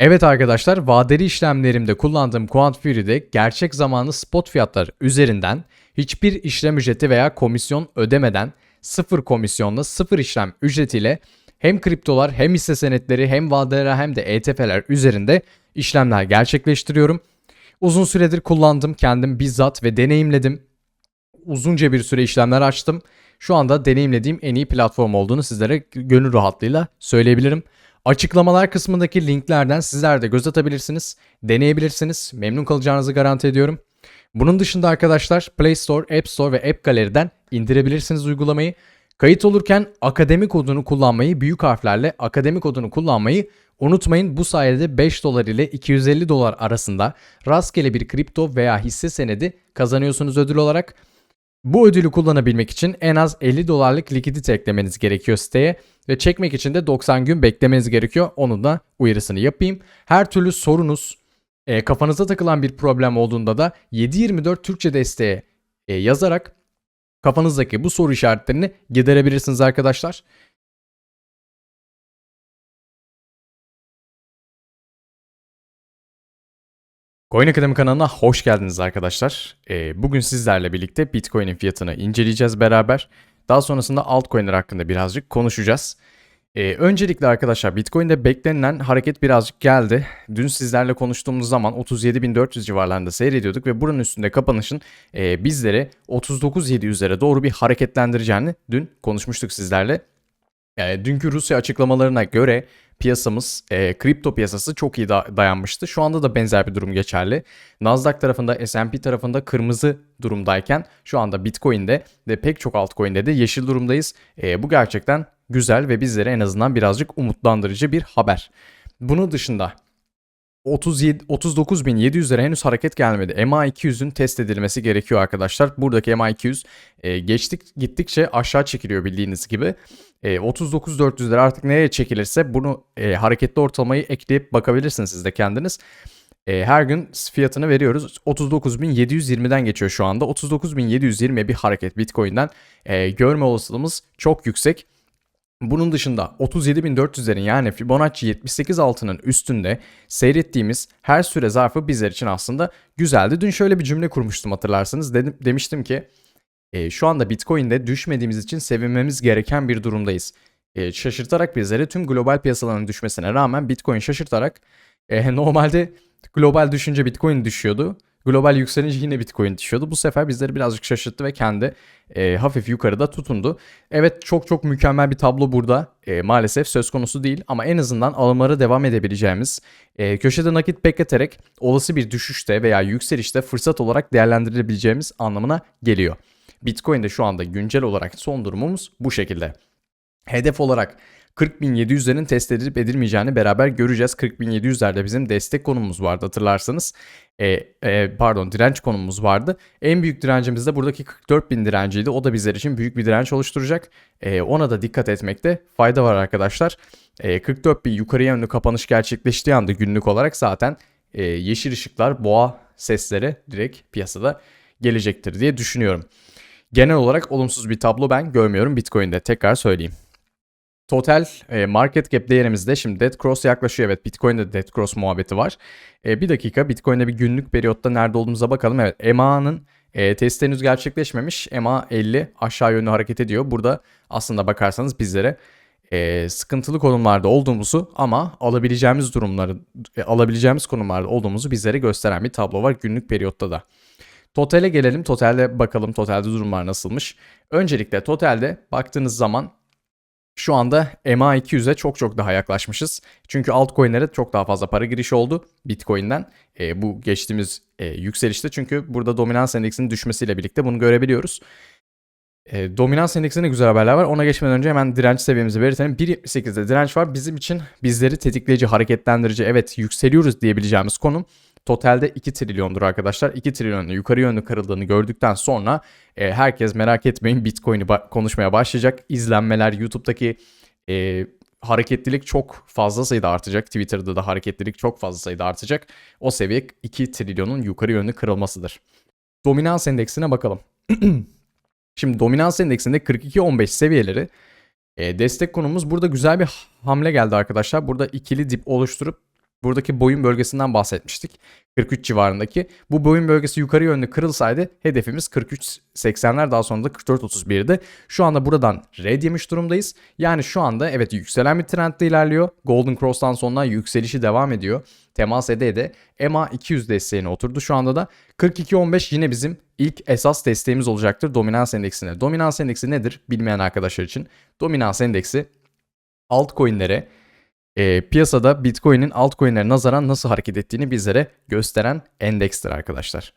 Evet arkadaşlar, vadeli işlemlerimde kullandığım Quant Fury'de gerçek zamanlı spot fiyatlar üzerinden hiçbir işlem ücreti veya komisyon ödemeden sıfır komisyonla sıfır işlem ücretiyle hem kriptolar hem hisse senetleri hem vadeler hem de ETF'ler üzerinde işlemler gerçekleştiriyorum. Uzun süredir kullandım kendim bizzat ve deneyimledim. Uzunca bir süre işlemler açtım. Şu anda deneyimlediğim en iyi platform olduğunu sizlere gönül rahatlığıyla söyleyebilirim. Açıklamalar kısmındaki linklerden sizler de göz atabilirsiniz, deneyebilirsiniz. Memnun kalacağınızı garanti ediyorum. Bunun dışında arkadaşlar Play Store, App Store ve App Gallery'den indirebilirsiniz uygulamayı. Kayıt olurken akademi kodunu kullanmayı, büyük harflerle akademi kodunu kullanmayı unutmayın. Bu sayede 5 dolar ile 250 dolar arasında rastgele bir kripto veya hisse senedi kazanıyorsunuz ödül olarak. Bu ödülü kullanabilmek için en az 50 dolarlık likidite eklemeniz gerekiyor siteye ve çekmek için de 90 gün beklemeniz gerekiyor. Onun da uyarısını yapayım. Her türlü sorunuz, e, kafanıza takılan bir problem olduğunda da 724 Türkçe desteğe e, yazarak kafanızdaki bu soru işaretlerini giderebilirsiniz arkadaşlar. Coin Akademi kanalına hoş geldiniz arkadaşlar. Ee, bugün sizlerle birlikte Bitcoin'in fiyatını inceleyeceğiz beraber. Daha sonrasında altcoin'ler hakkında birazcık konuşacağız. Ee, öncelikle arkadaşlar Bitcoin'de beklenilen hareket birazcık geldi. Dün sizlerle konuştuğumuz zaman 37.400 civarlarında seyrediyorduk ve buranın üstünde kapanışın e, bizleri 39.7 üzere doğru bir hareketlendireceğini dün konuşmuştuk sizlerle. Yani dünkü Rusya açıklamalarına göre piyasamız, e, kripto piyasası çok iyi da- dayanmıştı. Şu anda da benzer bir durum geçerli. Nasdaq tarafında, S&P tarafında kırmızı durumdayken şu anda Bitcoin'de ve pek çok altcoin'de de yeşil durumdayız. E, bu gerçekten güzel ve bizlere en azından birazcık umutlandırıcı bir haber. Bunun dışında 37 39.700'lere henüz hareket gelmedi. MA200'ün test edilmesi gerekiyor arkadaşlar. Buradaki MA200 e, geçtik gittikçe aşağı çekiliyor bildiğiniz gibi. E, 39.400'ler artık nereye çekilirse bunu e, hareketli ortalamayı ekleyip bakabilirsiniz siz de kendiniz. E, her gün fiyatını veriyoruz. 39.720'den geçiyor şu anda. 39.720'ye bir hareket Bitcoin'den e, görme olasılığımız çok yüksek. Bunun dışında 37.400'lerin yani Fibonacci 78 altının üstünde seyrettiğimiz her süre zarfı bizler için aslında güzeldi. Dün şöyle bir cümle kurmuştum hatırlarsanız. Dedim, demiştim ki e, şu anda Bitcoin'de düşmediğimiz için sevinmemiz gereken bir durumdayız. E, şaşırtarak bizleri tüm global piyasaların düşmesine rağmen Bitcoin şaşırtarak e, normalde global düşünce Bitcoin düşüyordu. Global yükselince yine Bitcoin düşüyordu. Bu sefer bizleri birazcık şaşırttı ve kendi e, hafif yukarıda tutundu. Evet çok çok mükemmel bir tablo burada e, maalesef söz konusu değil ama en azından alımlara devam edebileceğimiz, e, köşede nakit bekleterek olası bir düşüşte veya yükselişte fırsat olarak değerlendirebileceğimiz anlamına geliyor. Bitcoin'de şu anda güncel olarak son durumumuz bu şekilde. Hedef olarak 40.700'lerin test edilip edilmeyeceğini beraber göreceğiz. 40.700'lerde bizim destek konumumuz vardı hatırlarsanız. E, e, pardon direnç konumumuz vardı. En büyük direncimiz de buradaki 44.000 direnciydi. O da bizler için büyük bir direnç oluşturacak. E, ona da dikkat etmekte fayda var arkadaşlar. E, 44.000 yukarı yönlü kapanış gerçekleştiği anda günlük olarak zaten e, yeşil ışıklar boğa sesleri direkt piyasada gelecektir diye düşünüyorum. Genel olarak olumsuz bir tablo ben görmüyorum Bitcoin'de tekrar söyleyeyim. Total e, market cap değerimizde şimdi Dead Cross yaklaşıyor. Evet Bitcoin'de Dead Cross muhabbeti var. E, bir dakika Bitcoin'de bir günlük periyotta nerede olduğumuza bakalım. Evet EMA'nın e, testi henüz gerçekleşmemiş. EMA 50 aşağı yönlü hareket ediyor. Burada aslında bakarsanız bizlere e, sıkıntılı konumlarda olduğumuzu ama alabileceğimiz durumları e, alabileceğimiz konumlarda olduğumuzu bizlere gösteren bir tablo var günlük periyotta da. Total'e gelelim. Total'de bakalım totalde durumlar nasılmış. Öncelikle totalde baktığınız zaman şu anda MA200'e çok çok daha yaklaşmışız. Çünkü altcoin'lere çok daha fazla para girişi oldu Bitcoin'den. E, bu geçtiğimiz e, yükselişte çünkü burada dominans endeksinin düşmesiyle birlikte bunu görebiliyoruz. E, dominans endeksinde güzel haberler var. Ona geçmeden önce hemen direnç seviyemizi belirtelim. 1.78'de direnç var. Bizim için bizleri tetikleyici, hareketlendirici, evet yükseliyoruz diyebileceğimiz konum totalde 2 trilyondur arkadaşlar. 2 trilyonun yukarı yönlü kırıldığını gördükten sonra e, herkes merak etmeyin Bitcoin'i ba- konuşmaya başlayacak. İzlenmeler YouTube'daki e, hareketlilik çok fazla sayıda artacak. Twitter'da da hareketlilik çok fazla sayıda artacak. O seviye 2 trilyonun yukarı yönlü kırılmasıdır. Dominans endeksine bakalım. Şimdi dominans endeksinde 42-15 seviyeleri e, destek konumuz burada güzel bir hamle geldi arkadaşlar. Burada ikili dip oluşturup Buradaki boyun bölgesinden bahsetmiştik. 43 civarındaki. Bu boyun bölgesi yukarı yönlü kırılsaydı hedefimiz 43.80'ler daha sonra da 44.31'di. Şu anda buradan red yemiş durumdayız. Yani şu anda evet yükselen bir trendde ilerliyor. Golden Cross'tan sonra yükselişi devam ediyor. Temas ede ede EMA 200 desteğine oturdu şu anda da. 42.15 yine bizim ilk esas desteğimiz olacaktır dominans endeksine. Dominans endeksi nedir bilmeyen arkadaşlar için? Dominans endeksi altcoin'lere e, piyasada Bitcoin'in altcoin'lere nazaran nasıl hareket ettiğini bizlere gösteren endekstir arkadaşlar.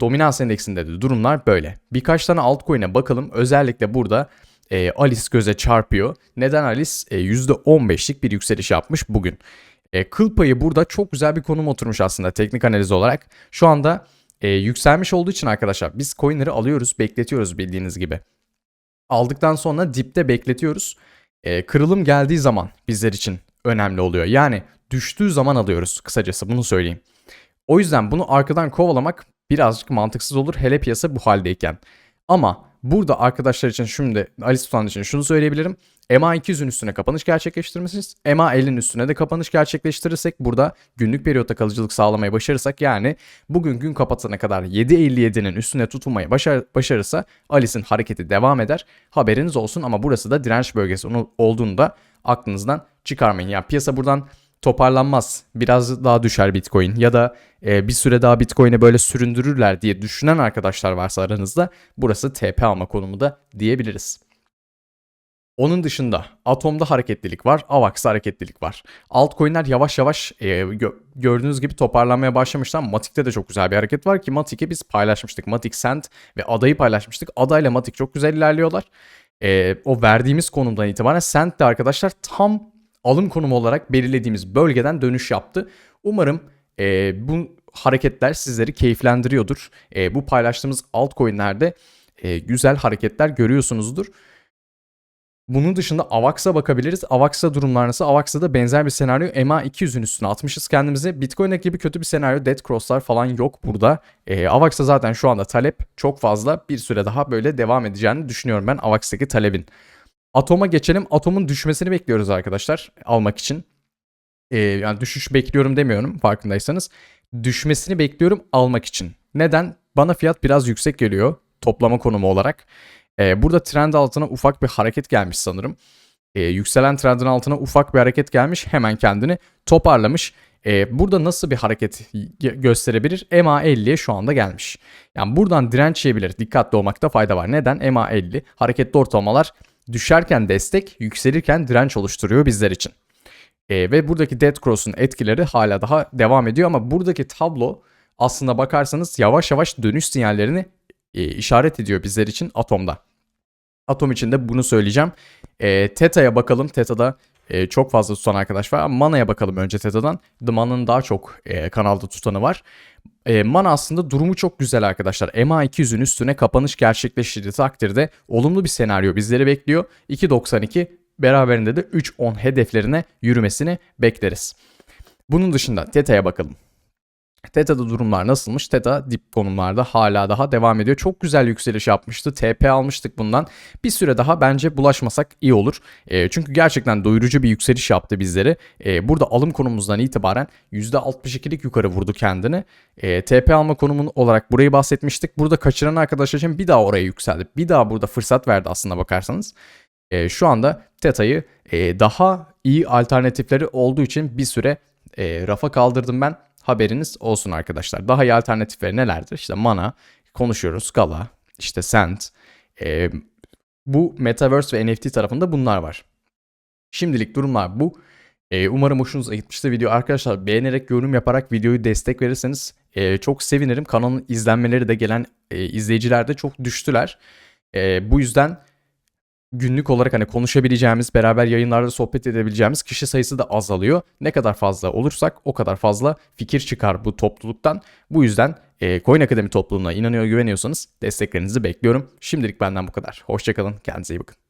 Dominans endeksinde de durumlar böyle. Birkaç tane altcoin'e bakalım. Özellikle burada e, Alice göze çarpıyor. Neden Alice? E, %15'lik bir yükseliş yapmış bugün. E, kıl payı burada çok güzel bir konum oturmuş aslında teknik analiz olarak. Şu anda e, yükselmiş olduğu için arkadaşlar biz coin'leri alıyoruz, bekletiyoruz bildiğiniz gibi. Aldıktan sonra dipte bekletiyoruz. E, kırılım geldiği zaman bizler için önemli oluyor. Yani düştüğü zaman alıyoruz kısacası bunu söyleyeyim. O yüzden bunu arkadan kovalamak birazcık mantıksız olur hele piyasa bu haldeyken. Ama burada arkadaşlar için şimdi Ali Sultan için şunu söyleyebilirim. EMA 200'ün üstüne kapanış gerçekleştirmişiz. EMA 50'nin üstüne de kapanış gerçekleştirirsek burada günlük periyotta kalıcılık sağlamayı başarırsak yani bugün gün kapatana kadar 7.57'nin üstüne tutunmayı başar, başarırsa Alice'in hareketi devam eder. Haberiniz olsun ama burası da direnç bölgesi olduğunda aklınızdan çıkarmayın. Yani piyasa buradan toparlanmaz. Biraz daha düşer Bitcoin ya da e, bir süre daha Bitcoin'e böyle süründürürler diye düşünen arkadaşlar varsa aranızda burası TP alma konumu da diyebiliriz. Onun dışında Atom'da hareketlilik var, AVAX'da hareketlilik var. Altcoin'ler yavaş yavaş e, gö- gördüğünüz gibi toparlanmaya başlamışlar. Matic'te de çok güzel bir hareket var ki Matic'i biz paylaşmıştık. Matic Send ve Ada'yı paylaşmıştık. Ada ile Matic çok güzel ilerliyorlar. E, o verdiğimiz konumdan itibaren Send de arkadaşlar tam alım konumu olarak belirlediğimiz bölgeden dönüş yaptı. Umarım e, bu hareketler sizleri keyiflendiriyordur. E, bu paylaştığımız altcoin'lerde e, güzel hareketler görüyorsunuzdur. Bunun dışında AVAX'a bakabiliriz. AVAX'a durumlar nasıl? AVAX'da da benzer bir senaryo. EMA 200'ün üstüne atmışız kendimizi. Bitcoin'e gibi kötü bir senaryo. Dead Cross'lar falan yok burada. E, AVAX'a zaten şu anda talep çok fazla. Bir süre daha böyle devam edeceğini düşünüyorum ben AVAX'taki talebin. Atom'a geçelim. Atom'un düşmesini bekliyoruz arkadaşlar almak için. E, yani düşüş bekliyorum demiyorum farkındaysanız. Düşmesini bekliyorum almak için. Neden? Bana fiyat biraz yüksek geliyor toplama konumu olarak. E, burada trend altına ufak bir hareket gelmiş sanırım. E, yükselen trendin altına ufak bir hareket gelmiş. Hemen kendini toparlamış. E, burada nasıl bir hareket gösterebilir? EMA 50'ye şu anda gelmiş. Yani buradan direnç yiyebilir. Dikkatli olmakta fayda var. Neden? EMA 50 hareketli ortalamalar düşerken destek, yükselirken direnç oluşturuyor bizler için. E, ve buradaki Dead Cross'un etkileri hala daha devam ediyor ama buradaki tablo aslında bakarsanız yavaş yavaş dönüş sinyallerini e, işaret ediyor bizler için atomda. Atom için de bunu söyleyeceğim. E, Teta'ya bakalım. Teta'da e, çok fazla tutan arkadaş var. Mana'ya bakalım önce Teta'dan. The Mana'nın daha çok e, kanalda tutanı var. E, Mana aslında durumu çok güzel arkadaşlar. MA200'ün üstüne kapanış gerçekleştirdiği takdirde olumlu bir senaryo bizleri bekliyor. 2.92 beraberinde de 3.10 hedeflerine yürümesini bekleriz. Bunun dışında Teta'ya bakalım. Teta'da durumlar nasılmış? Teta dip konumlarda hala daha devam ediyor. Çok güzel yükseliş yapmıştı. TP almıştık bundan. Bir süre daha bence bulaşmasak iyi olur. E, çünkü gerçekten doyurucu bir yükseliş yaptı bizleri. E, burada alım konumumuzdan itibaren %62'lik yukarı vurdu kendini. E, TP alma konumun olarak burayı bahsetmiştik. Burada kaçıran arkadaşlar için bir daha oraya yükseldi. Bir daha burada fırsat verdi aslında bakarsanız. E, şu anda Teta'yı e, daha iyi alternatifleri olduğu için bir süre e, rafa kaldırdım ben haberiniz olsun arkadaşlar. Daha iyi alternatifleri nelerdir? İşte Mana, konuşuyoruz, Scala, işte Send. E, bu Metaverse ve NFT tarafında bunlar var. Şimdilik durumlar bu. E, umarım hoşunuza gitmiştir video. Arkadaşlar beğenerek, yorum yaparak videoyu destek verirseniz e, çok sevinirim. Kanalın izlenmeleri de gelen e, izleyiciler de çok düştüler. E, bu yüzden günlük olarak hani konuşabileceğimiz, beraber yayınlarda sohbet edebileceğimiz kişi sayısı da azalıyor. Ne kadar fazla olursak o kadar fazla fikir çıkar bu topluluktan. Bu yüzden e, Coin Akademi topluluğuna inanıyor güveniyorsanız desteklerinizi bekliyorum. Şimdilik benden bu kadar. Hoşçakalın, kendinize iyi bakın.